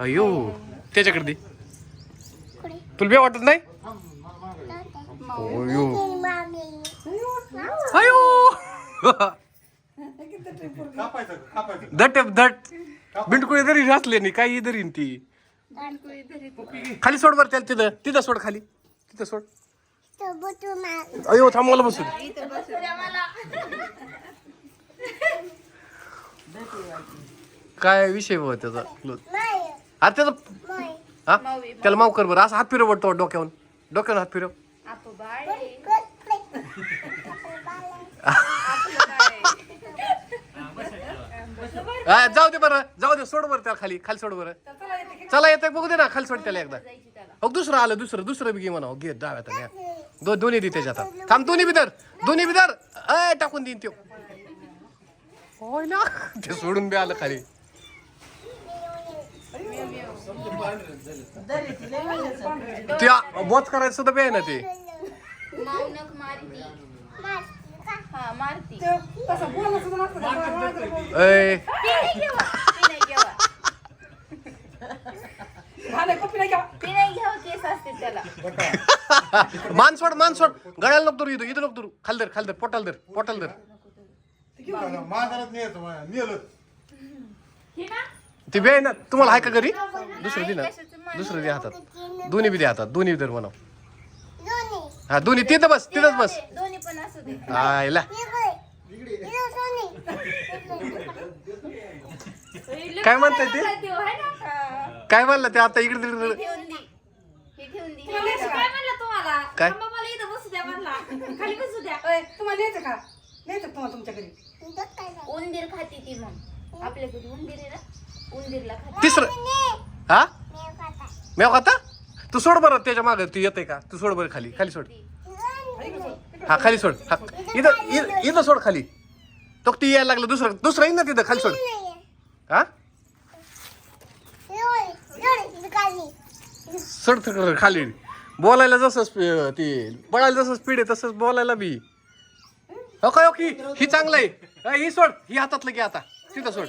अयो त्याच्याकडे दे. तुला बे वाटत नाही? अयो. अयो. दट दट बिंडकुळे तरी असले नाही काही तरी न ती. खाली सोड बरं त्याला तिथं. तिथं सोड खाली. तिथं सोड. अयो थांब मला बसू दे. काय विषय त्याचा? अरे त्याचा हा? त्याला माव. कर बरं. असं हात फिरव वाटतो डोक्यावरून डोक्यावर. हात फिरव. हा, जाऊ दे बरं. जाऊ दे सोड बरं त्याला खाली. खाली सोड बरं. चला येतं बघू दे ना. खाली सोड त्याला एकदा. हो दुसरं आलं दुसरं दुसरं बी घे म्हणा. घे डाव्यात आणि या. दो दोन्ही दे त्याच्यात. आता. थांब दोन्ही बिदर दोन्ही बिदर अय टाकून देईन त्यो. होय ना? ते सोडून बी आलं खाली. त्या बोच करायचं सुद्धा बी आहे ना ते. माऊनक मारती. हा मारती. ती नाही घ्यावा ती नाही घ्यावा झालं, कॉपी नाही घ्यावा. ती नाही घ्यावा केस असते त्याला मान सोड मान सोड. गळ्याला नको धरू इथं इथं नको धरू खाल धर खाल धर. पोटाल धर पोटाल धर. माझ्या नेलं ते बी आहे ना तुम्हाला आहे का घरी? दुसरं दे ना. दुसरं दे हातात. दोन्ही बी दे हातात. दोन्ही बी धर म्हणा. हा दोन्ही. तिथं बस तिथंच बस. दोन्ही पण असू दे. आयला काय म्हणताय ते? हा. काय म्हणलं ते आता इकडे तिकडे? हे काय म्हणलं तुम्हाला? काय? थांबा, मला इथं बसू द्या म्हणला. खाली बसू द्या. अय, तुम्हाला न्यायचं का? न्यायचं का तुम्हाला तुमच्या घरी? उंदीर खाती ती मग. आपल्या घरी उंदीर आहे ना. उंदीरला खाती तिसरं हा? मेव खाता तू सोड बरं त्याच्यामागे तू येते का? तू सोड बरं खाली खाली सोड. हा खाली सोड. हा. इथं इथं- इथं सोड खाली. तो ती यायला लागलं दुसरं दुसरं येईन ना तिथं खाली सोड. हा? सोड तिकडं खाली. बोलायला जसं स्पी- ती पळायला जसं स्पीड आहे तसंच बोलायला बी. हो काय की ही चांगलं आहे. अय, ही सोड. ही हातातलं घे आता. तिथं सोड.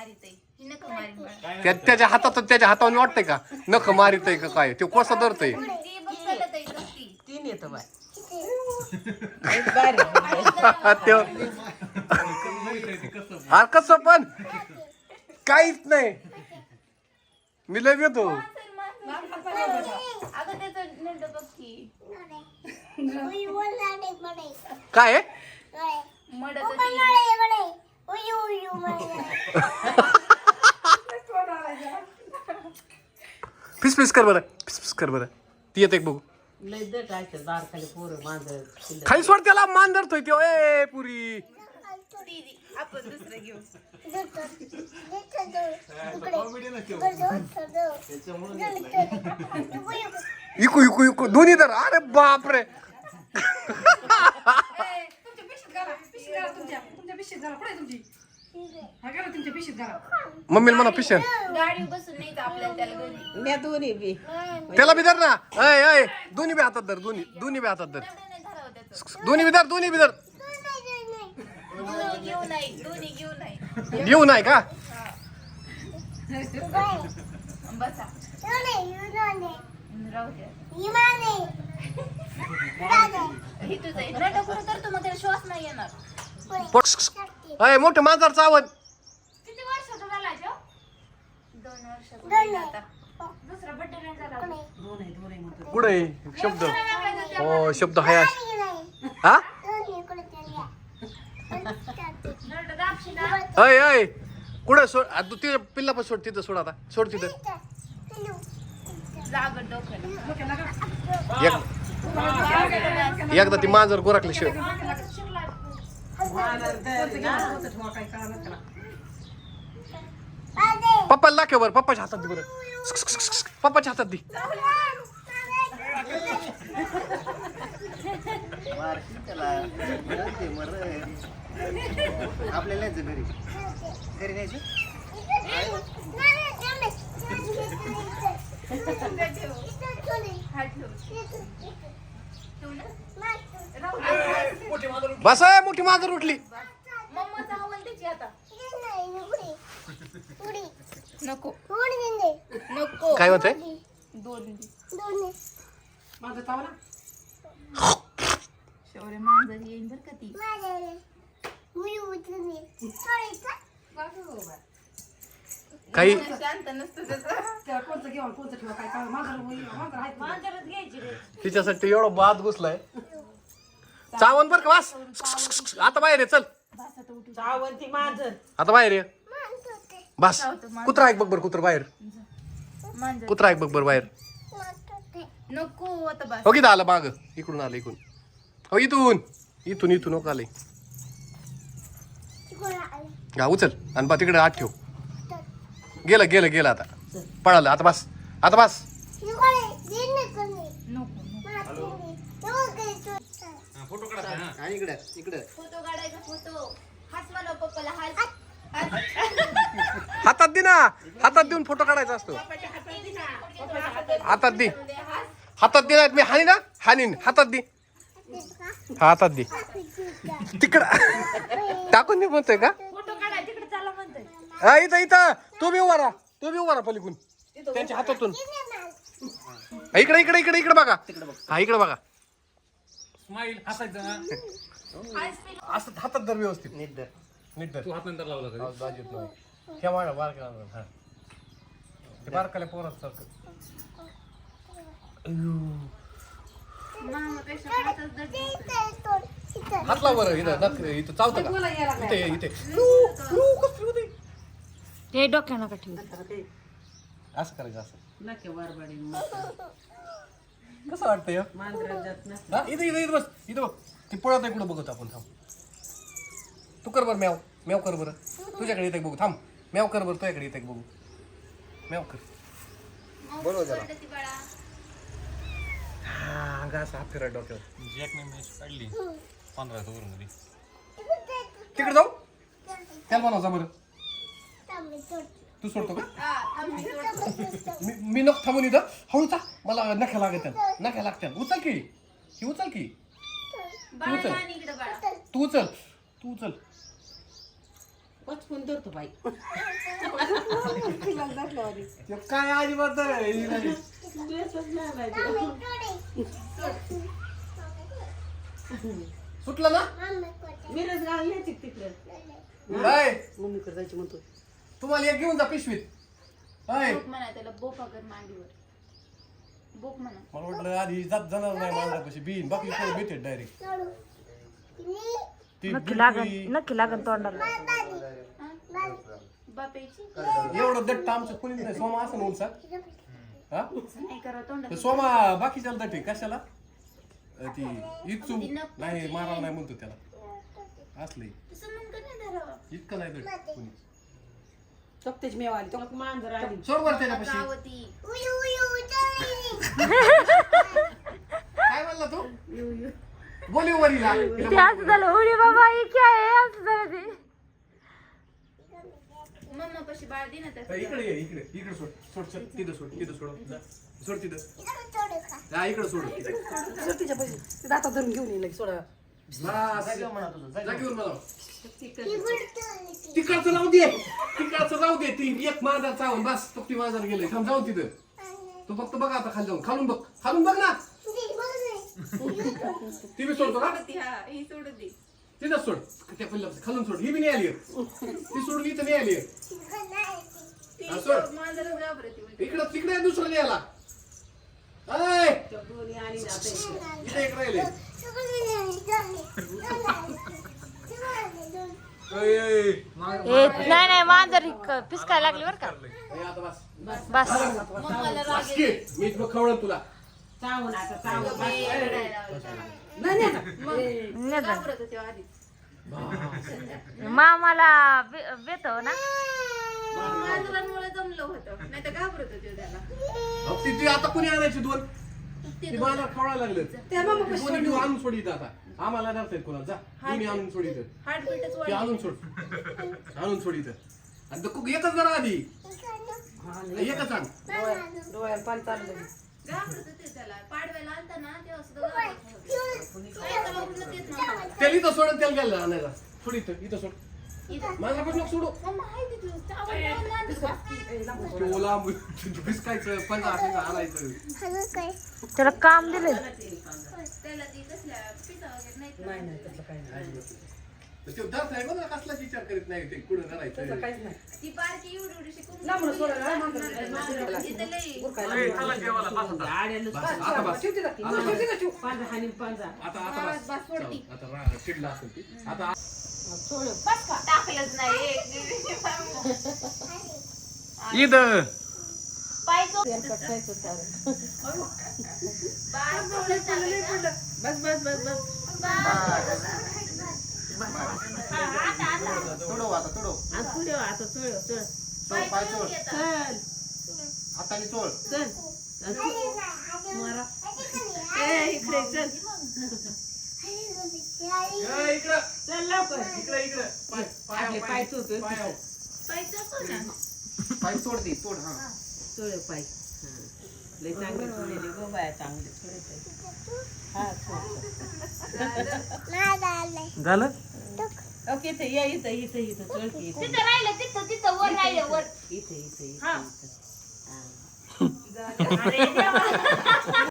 मारित ही मारीत त्या त्याच्या हातात त्याच्या हातावर वाटतंय का? नख मारित आहे का काय? ते कोसा धरतय? ती बघ चालत आहे. तीन येतं बाय. अरे कसं पण? काहीच नाही. मी लय येतो अगं त्याचं नंड बघ की. काय? आहे? मडत ती फिस फिस कर बरं फिस फिस कर बरं ती येते बघू लय दट आहे दार खाली पोरं शिल्लक. खाली सोड त्याला मान त्यो ए पुरी ती दोन्ही अरे बापरे पिशीत घाला पुढे तुमची? हा घाला तुमच्या पिशीत घाला मम्मीला म्हणा पिशन गाडी बसून नाही का आपल्याला त्याला घरी न्या दोन्ही बी. त्याला बी धर ना. अय अय दोन्ही बी हातात धर दोन्ही दोन्ही बी हातात धर. एवढं नाही धरावं त्याचं. दोन्ही बी धर दोन्ही बी धर. दोन्ही घेऊ नाही दोन्ही घेऊ नाही. घेऊ नाही का? बसा. राहू द्या. हे तुझं आहे नाटक कुठं करतो मग त्याला अय मोठं मांजरचा आवाज किती वर्षाचा झाला जो दोन वर्ष आता. दुसरा बड्डे नाही झाला दोन आहे दोन आहे म्हणतो कुठे शब्द. हो शब्द हाय हा? नरड दाबशी ना. अय अय. कुठं सोड? आ, तू तिथं पिल्ला पण सोड तिथं सोड आता. सोड तिथं. जागत डोक्याला. एक एकदा ती मांजर गोराकली शिवाय मला पप्पा ना, वर पप्पाला बरं पप्पाच्या हातात दे बरं. पप्पाच्या हातात दे. आपल्याला घरी. घरी न्यायचं? बस मोठी मांजर उठली. मम्माचा आवाज त्याची आता. नको. नको. काय म्हणते दोन माझं चावला शौर्य मांजर येईन बरं का ती. काही शांत नसतं त्याचं. कोणतं घेऊन कोणतं ठेवा काय घ्यायची रे. तिच्यासाठी एवढं बाद घुसलाय. चावण बर का वास. आता बाहेर ये चल. चावंती मांजर. आता बाहेर ये. बस. कुत्रा ऐक बघ बर कुत्र बाहेर. कुत्रा ऐक बघ बर बाहेर. नको आता बस. हो किती आलं माग. इकडून आलं इकडून. हो इथून. इथून इथून हो आले हा उचल. आणि बा तिकडे आत ठेव. गेलं गेलं गेलं आता. पळालं. आता बस. आता बस आणि इकडं इकडं. फोटो काढायचा फोटो. हाच मला पप्पाला हाच हातात दे ना. हातात देऊन फोटो काढायचा असतो. हातात दे. हातात दे मी हानी ना? हानीन हातात दे. हातात दे. तिकडं. टाकून दे म्हणतोय का? फोटो काढाय तिकडे चाला म्हणतोय. हा इथं इथं. तू बी उभा राहा. तू बी उभा राहा पलीकडून. त्यांच्या हातातून. इकडे इकडे इकडे इकडे बघा. हा इकडे बघा. स्माईल हसायचं ना असं हातात धर व्यवस्थित. नीट धर. नीट धर. तू हात नंतर लावला का? आवाज बाज येत नाही. वाढ, बारक्या वाढ, हा. ते हात लाव बरं इथं नख इथं चावतं का. इथे इथे. हे डोक्या नका ठेवू. असं करायचं असं. नके वारबाडी कसं वाटतंय हे? मांजर जात ना. हा इथं इथं इथं बस इथं बघ. ती पळत आहे कुठं बघत आपण थांब. तू कर बरं म्याव. म्याव कर बरं. तुझ्याकडे येते बघू थांब. म्याव कर बरं तुझ्याकडे येते बघू. म्याव कर. बोलव त्याला ती बाळा. हा अंगा असं हात फिरा डोक्यावर. जॅकने मॅच काढली. पंधरा ओव्हरमध्ये तिकडे जाऊ? त्याला बनव जा बरं तू सोडतो का? हा मी नको थांबून इथं. हळू चा. मला नख्या लागत नख्या लागत्या उचल की. ही उचल की. इकडे बाळा. तू उचल. तू उचल. पचकून धरतो बाई. ते काय अजिबात नाही. सुटलं ना? मिरज घालण्याची तिकडे. हाय मम्मीकडे जायची म्हणतो तुम्हाला एक घेऊन जा पिशवीत. हाय बोक म्हणा त्याला बोका कर मांडीवर. बोक म्हणा. मला वाटलं आधी जात जाणार नाही बीन बाकी कोणी भेटे डायरेक्ट ती बिलकुल नक्की लागन तोंडाला. बापेची? एवढं दट्ट आमचं कोणी नाही. सोमा असं हा? नाही करा सोमा बाकीच्याला दट्ट आहे. कशाला? अ, ती इचू नाही. मारायला नाही म्हणतो त्याला. असले तसं म्हणतो नाही धरावं? इतकं नाही दट्ट कोणी. चकतेच मेव आली तो. मांजर आली. सोड बरं त्याच्यापाशी. गावती. काय म्हणला तू? बोली वरीला ते असं झालं उडी बाबा ही काय आहे? असं झालं ते. मम्मा पशी बाळ दे ना त्याचं. इकडे ये इकडे. इकडे सोड. सोड सोड. तिथं सोड तिथं सोड. जा. सोड तिथं. हा इकडे. सोड. तिथं. सर तिच्या पैसे ते दातात धरून घेऊन येईल सोडा. बस. जागेवर म्हणा तुझं जा जागेवर. घेऊन. मला तिकडचं राहू दे. तिकडचं राहू दे. ती एक माझा चावून बस. तप्ती माझा गेले थांब जाऊ तिथं. तू फक्त बघ आता खाली जाऊन. खालून बघ. खालून बघ ना. ती बी सोडतो का? ती हा ही सोडू दे तिथंच सोड. त्या पहिल्या खालून सोड. ही बी नाही आली ती सोडली तर नाही आली ती हा, सोड. मांजरच घाबरते उलटी. इकडं तिकडे दुसरं नाही आला ऐ, दोन्ही आणि एक राहिले. ए नाही नाही मांजर पिसकायला लागली बरं का? हे आता बस. मी तुला खवळण तुला. मामाला बेतो ना? मांजरांमुळे जमलं होतं. नाही तर घाबरत होती त्याला आता कोणी आणायची दोन? ते ती मला खवळायला लागलं त्या मामा पैसे दोन्ही घेऊन आणून सोडित आता. आम्हाला नसतात कोणाला. जा. दोन्ही आणून सोडित हार्टबीटच ते आणून सोड. आणून सोडित आणि तो एकच जरा आधी. एकच आण डोळ्याला पाणी चाललं पाडव्याला आलता ना तेव्हा सुद्धा घाबरत होते. काय त्याला उठलं तेच नव्हतं. त्याला इथं सोड त्याला गेलं आणायला. सोड इथं इथं सोड. माझा पण नको सोडू भिसकायचं त्याला काम दिलंय त्याला ती कसल्या पिसा वगैरे नाही का? नाही नाही त्याचं काही नाही तर तो धरत नाही बघा कसलाच विचार करीत नाही ते कुठं करायचं आता. बस आता आता चिडला असेल ती आता बस का? टाकलंच नाही. ईद पाय चो- बस बस बस बस. तोडव आता तोडव आता चोळ पाय चोळ. चल. हाताने चोळ चल. मारा. ए इकडे चल. इकडं चल लवकर. इकडं इकडं. पाय- पाय- आपले पाय चोळतोय पाय- पाय चोखू ना. पाय तोड दे तोड हा. चोळ पाय. हा. लय चांगले चोळलेले गो बाया चांगले हा झालं? ओके इथे या इथं इथं इथं. इथं. तिथं राहिलं तिथं तिथं वर राहिलं वर. इथे इथे इथे हा.